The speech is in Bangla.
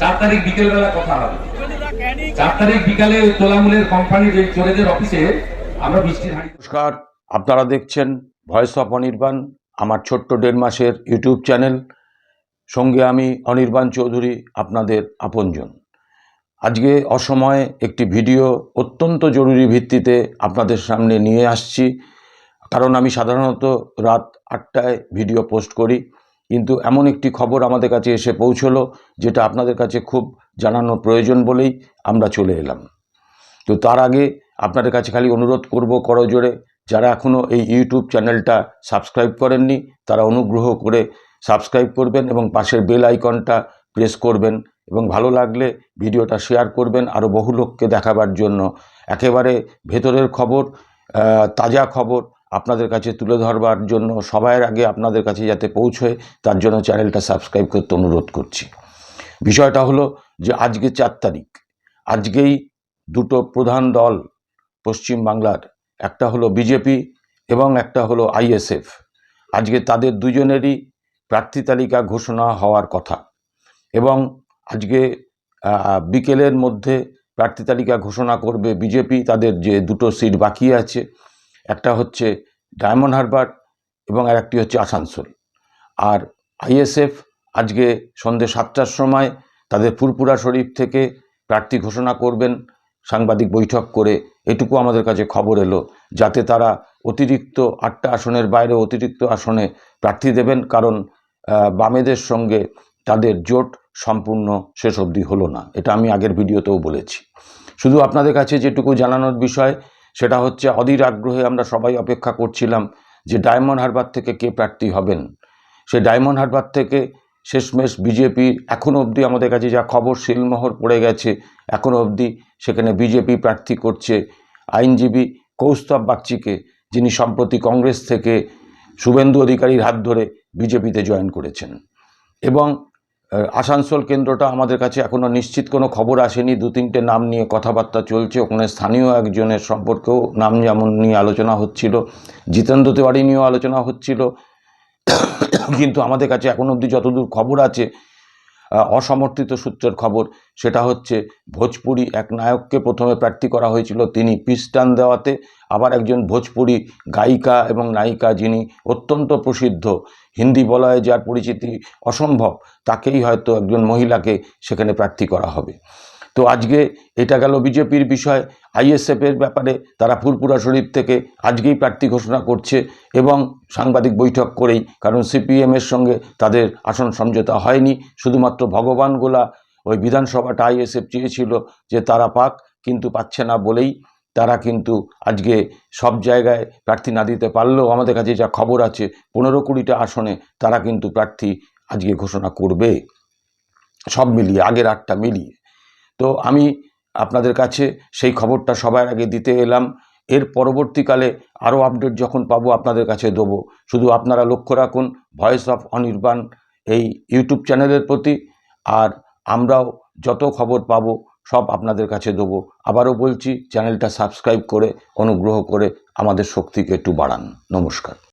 চার তারিখ বিকেলবেলা কথা হবে। চার তারিখ বিকালে তোলামূলের কোম্পানির এই চোরেদের অফিসে আমরা বৃষ্টির হাঁড়ি নমস্কার, আপনারা দেখছেন ভয়েস অফ অনির্বাণ আমার ছোট্ট দেড় মাসের ইউটিউব চ্যানেল সঙ্গে আমি অনির্বাণ চৌধুরী, আপনাদের আপনজন। আজকে অসময়ে একটি ভিডিও অত্যন্ত জরুরি ভিত্তিতে আপনাদের সামনে নিয়ে আসছি। কারণ আমি সাধারণত রাত আটটায় ভিডিও পোস্ট করি। কিন্তু এমন একটি খবর আমাদের কাছে এসে পৌঁছলো, যেটা আপনাদের কাছে খুব জানানো প্রয়োজন বলেই আমরা চলে এলাম। তো তার আগে আপনাদের কাছে খালি অনুরোধ করব করজোরে যারা এখনও এই ইউটিউব চ্যানেলটা সাবস্ক্রাইব করেননি, তারা অনুগ্রহ করে সাবস্ক্রাইব করবেন এবং পাশের বেল আইকনটা প্রেস করবেন এবং ভালো লাগলে ভিডিওটা শেয়ার করবেন আরও বহু লোককে দেখাবার জন্য। একেবারে ভেতরের খবর তাজা খবর আপনাদের কাছে তুলে ধরবার জন্য সবার আগে আপনাদের কাছে যাতে পৌঁছয়, তার জন্য চ্যানেলটা সাবস্ক্রাইব করতে অনুরোধ করছি। বিষয়টা হলো যে আজকে চার তারিখ। আজকেই দুটো প্রধান দল পশ্চিম বাংলার, একটা হলো বিজেপি এবং একটা হলো আইএসএফ আজকে তাদের দুজনেরই প্রার্থী তালিকা ঘোষণা হওয়ার কথা এবং আজকে বিকেলের মধ্যে প্রার্থী তালিকা ঘোষণা করবে বিজেপি, তাদের যে দুটো সিট বাকি আছে একটা হচ্ছে ডায়মন্ড হারবার এবং আর একটি হচ্ছে আসানসোল। আর আইএসএফ আজকে সন্ধ্যে সাতটার সময় তাদের ফুরপুরা শরীফ থেকে প্রার্থী ঘোষণা করবেন, সাংবাদিক বৈঠক করে। এটুকু আমাদের কাছে খবর এলো, যাতে তারা অতিরিক্ত আটটা আসনের বাইরে অতিরিক্ত আসনে প্রার্থী দেবেন, কারণ বামেদের সঙ্গে তাদের জোট সম্পূর্ণ শেষ অবধি হলো না। এটা আমি আগের ভিডিওতেও বলেছি। শুধু আপনাদের কাছে যেটুকু জানানোর বিষয় সেটা হচ্ছে অধীর আগ্রহে আমরা সবাই অপেক্ষা করছিলাম যে ডায়মন্ড হারবার থেকে কে প্রার্থী হবেন। সে ডায়মন্ড হারবার থেকে শেষমেশ বিজেপি এখনও অবধি আমাদের কাছে যা খবর শিলমোহর পড়ে গেছে এখনও অবধি সেখানে বিজেপি প্রার্থী করছে। আইনজীবী কৌস্তব বাগচিকে, যিনি সম্প্রতি কংগ্রেস থেকে শুভেন্দু অধিকারীর হাত ধরে বিজেপিতে জয়েন করেছেন। এবং আসানসোল কেন্দ্রটা আমাদের কাছে এখনও নিশ্চিত কোনো খবর আসেনি। দু তিনটে নাম নিয়ে কথাবার্তা চলছে। ওখানে স্থানীয় একজনের সম্পর্কেও নাম যেমন নিয়ে আলোচনা হচ্ছিল, জিতেন্দ্র তিওয়ারি নিয়েও আলোচনা হচ্ছিল। কিন্তু আমাদের কাছে এখন অবধি যতদূর খবর আছে অসমর্থিত সূত্রের খবর, সেটা হচ্ছে ভোজপুরি এক নায়ককে প্রথমে প্রার্থী করা হয়েছিল। তিনি পিস্টান দেওয়াতে, আবার একজন ভোজপুরি গায়িকা এবং নায়িকা যিনি অত্যন্ত প্রসিদ্ধ, হিন্দি বলয়ে যার পরিচিতি অসম্ভব, তাকেই হয়তো একজন মহিলাকে সেখানে প্রার্থী করা হবে। তো আজকে এটা গেল বিজেপির বিষয় আইএসএফের ব্যাপারে তারা ফুরপুরা শরীফ থেকে আজকেই প্রার্থী ঘোষণা করছে এবং সাংবাদিক বৈঠক করেই, কারণ সিপিএমের সঙ্গে তাদের আসন সমঝোতা হয়নি, শুধুমাত্র ভগবান গোলা ওই বিধানসভাটা আইএসএফ চেয়েছিল যে তারা পাক, কিন্তু পাচ্ছে না বলেই তারা কিন্তু আজকে সব জায়গায় প্রার্থী না দিতে পারলেও আমাদের কাছে যা খবর আছে, পনেরো কুড়িটা আসনে তারা কিন্তু প্রার্থী আজকে ঘোষণা করবে। সব মিলিয়ে, আগের আটটা মিলিয়ে। তো আমি আপনাদের কাছে সেই খবরটা সবার আগে দিতে এলাম। এর পরবর্তীকালে আরও আপডেট যখন পাবো আপনাদের কাছে দেবো। শুধু আপনারা লক্ষ্য রাখুন ভয়েস অফ অনির্বাণ এই ইউটিউব চ্যানেলের প্রতি আর আমরাও যত খবর পাবো সব আপনাদের কাছে দেবো। আবারও বলছি চ্যানেলটা সাবস্ক্রাইব করে, অনুগ্রহ করে আমাদের শক্তিকে একটু বাড়ান। নমস্কার।